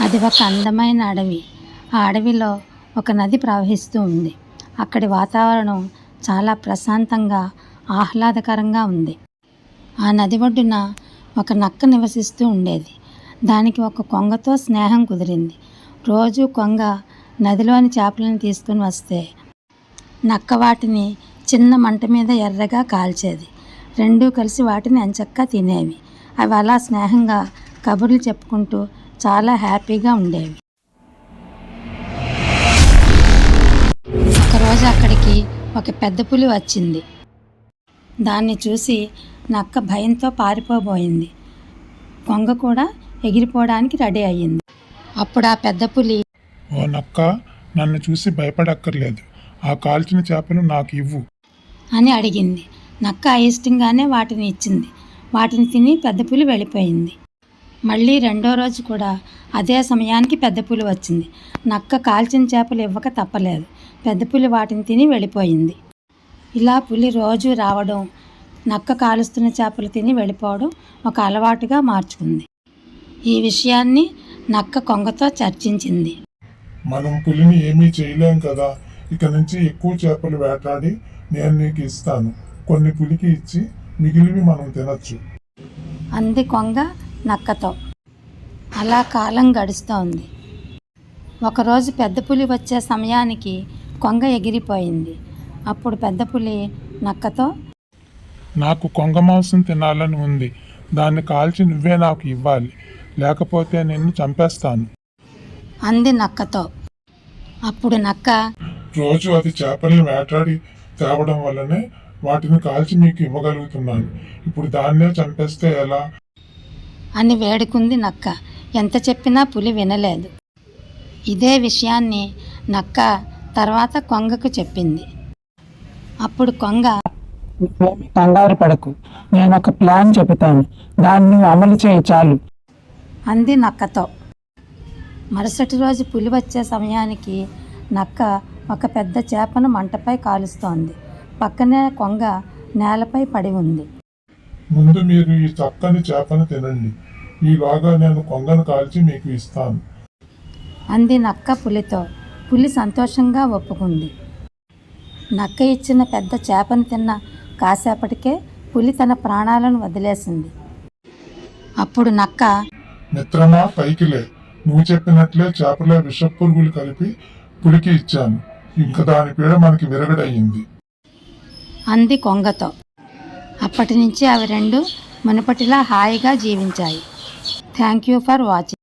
అది ఒక అందమైన అడవి. ఆ అడవిలో ఒక నది ప్రవహిస్తూ ఉంది. అక్కడి వాతావరణం చాలా ప్రశాంతంగా ఆహ్లాదకరంగా ఉంది. ఆ నది ఒడ్డున ఒక నక్క నివసిస్తూ ఉండేది. దానికి ఒక కొంగతో స్నేహం కుదిరింది. రోజు కొంగ నదిలోని చేపలను తీసుకుని వస్తే నక్క వాటిని చిన్న మంట మీద ఎర్రగా కాల్చేది. రెండూ కలిసి వాటిని ఎంచక్కా తినేవి. అవి అలా స్నేహంగా కబుర్లు చెప్పుకుంటూ చాలా హ్యాపీగా ఉండేవి. ఒకరోజు అక్కడికి ఒక పెద్ద పులి వచ్చింది. దాన్ని చూసి నక్క భయంతో పారిపోబోయింది. కొంగ కూడా ఎగిరిపోవడానికి రెడీ అయ్యింది. అప్పుడు ఆ పెద్ద పులి ఓ నక్క నన్ను చూసి భయపడక్కర్లేదు. ఆ కాల్చిన చేపలు నాకు ఇవ్వు. అని అడిగింది. నక్క అయిష్టంగానే వాటిని ఇచ్చింది. వాటిని తిని పెద్ద పులి వెళ్ళిపోయింది. మళ్ళీ రెండో రోజు కూడా అదే సమయానికి పెద్ద పులి వచ్చింది. నక్క కాల్చిన చేపలు ఇవ్వక తప్పలేదు. పెద్ద పులి వాటిని తిని వెళ్ళిపోయింది. ఇలా పులి రోజు రావడం నక్క కాలుస్తున్న చేపలు తిని వెళ్ళిపోవడం ఒక అలవాటుగా మార్చుకుంది. ఈ విషయాన్ని నక్క కొంగతో చర్చించింది. మనం పులిని ఏమీ చేయలేం కదా. ఇక నుంచి ఎక్కువ చేపలు వేటాడి నేను నీకు ఇస్తాను. కొన్ని పులికి ఇచ్చి మిగిలివి మనం తినచ్చు. అంది కొంగ నక్కతో. అలా కాలం గడుస్తోంది. ఒకరోజు పెద్ద పులి వచ్చే సమయానికి కొంగ ఎగిరిపోయింది. అప్పుడు పెద్ద పులి నక్కతో నాకు కొంగ మాంసం తినాలని ఉంది. దాన్ని కాల్చి నువ్వే నాకు ఇవ్వాలి. లేకపోతే నిన్ను చంపేస్తాను. అంది నక్కతో. అప్పుడు నక్క రోజు అది చేపల్ని వేటాడి తేవడం వల్లనే వాటిని కాల్చి మీకు ఇవ్వగలుగుతున్నాను. ఇప్పుడు దాన్నే చంపేస్తే ఎలా? అని వేడుకుంది నక్క. ఎంత చెప్పినా పులి వినలేదు. ఇదే విషయాన్ని నక్క తర్వాత కొంగకు చెప్పింది. అప్పుడు కొంగ నువ్వేమీ కంగారు పడకు. నేను ఒక ప్లాన్ చెబుతాను. దాన్ని అమలు చేయి చాలు. అంది నక్కతో. మరుసటి రోజు పులి వచ్చే సమయానికి నక్క ఒక పెద్ద చేపను మంటపై కాలుస్తోంది. పక్కనే కొంగ నేలపై పడి ఉంది. ముందు మీరు ఈ చక్కని చేపను తినండి. ఈలోగా నేను కొంగను కాల్చి మీకు ఇస్తాను. అంది నక్క పులితో పులి సంతోషంగా ఒప్పుకుంది. నక్క ఇచ్చిన పెద్ద చేపను తిన్న కాసేపటికే పులి తన ప్రాణాలను వదిలేసింది. అప్పుడు నక్క మిత్రమా పైకిలే నువ్వు చెప్పినట్లే చేపలే విషపురుగులు కలిపి పులికి ఇచ్చాను. ఇంకా దాని పీడ మనకి విరగడయ్యింది అంది కొంగతో. అప్పటి నుంచి అవి రెండు మునుపటిలా హాయిగా జీవించాయి. Thank you for watching